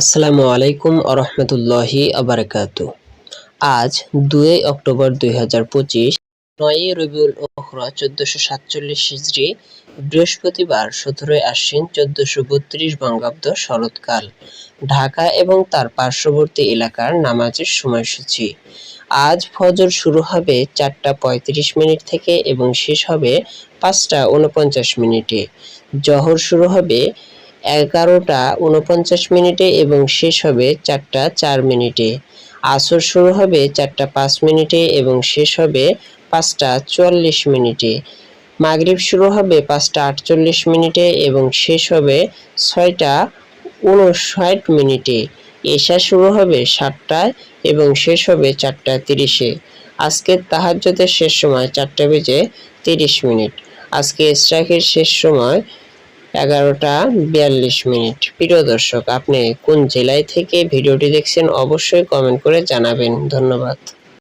আসসালামু আলাইকুম আরহামতুল্লাহি আবরকাত। আজ দুই অক্টোবর দুই হাজার পঁচিশ নয়ই রবিউল ওখরা চোদ্দশো সাতচল্লিশ হিজড়ি বৃহস্পতিবার সতেরোই আশ্বিন চোদ্দশো বত্রিশ বঙ্গাব্দ শরৎকাল। ঢাকা এবং তার পার্শ্ববর্তী এলাকার নামাজের সময়সূচি। আজ ফজর শুরু হবে চারটা পঁয়ত্রিশ মিনিট থেকে এবং শেষ হবে পাঁচটা উনপঞ্চাশ মিনিটে। জহর শুরু হবে এগারোটা উনপঞ্চাশ মিনিটে এবং শেষ হবে চারটা চার মিনিটে। আসর শুরু হবে চারটা পাঁচ মিনিটে এবং শেষ হবে পাঁচটা চুয়াল্লিশ মিনিটে। মাগরিব শুরু হবে পাঁচটা আটচল্লিশ মিনিটে এবং শেষ হবে ছয়টা উনষাট মিনিটে। এশা শুরু হবে সাতটায় এবং শেষ হবে চারটা তিরিশে। আজকের তাহাজ্জুদের শেষ সময় চারটা বেজে তিরিশ মিনিট। আজকে স্ট্রাইকের শেষ সময় এগারোটা বিয়াল্লিশ মিনিট। প্রিয় দর্শক, আপনি কোন জেলায় থেকে ভিডিওটি দেখছেন অবশ্যই কমেন্ট করে জানাবেন। ধন্যবাদ।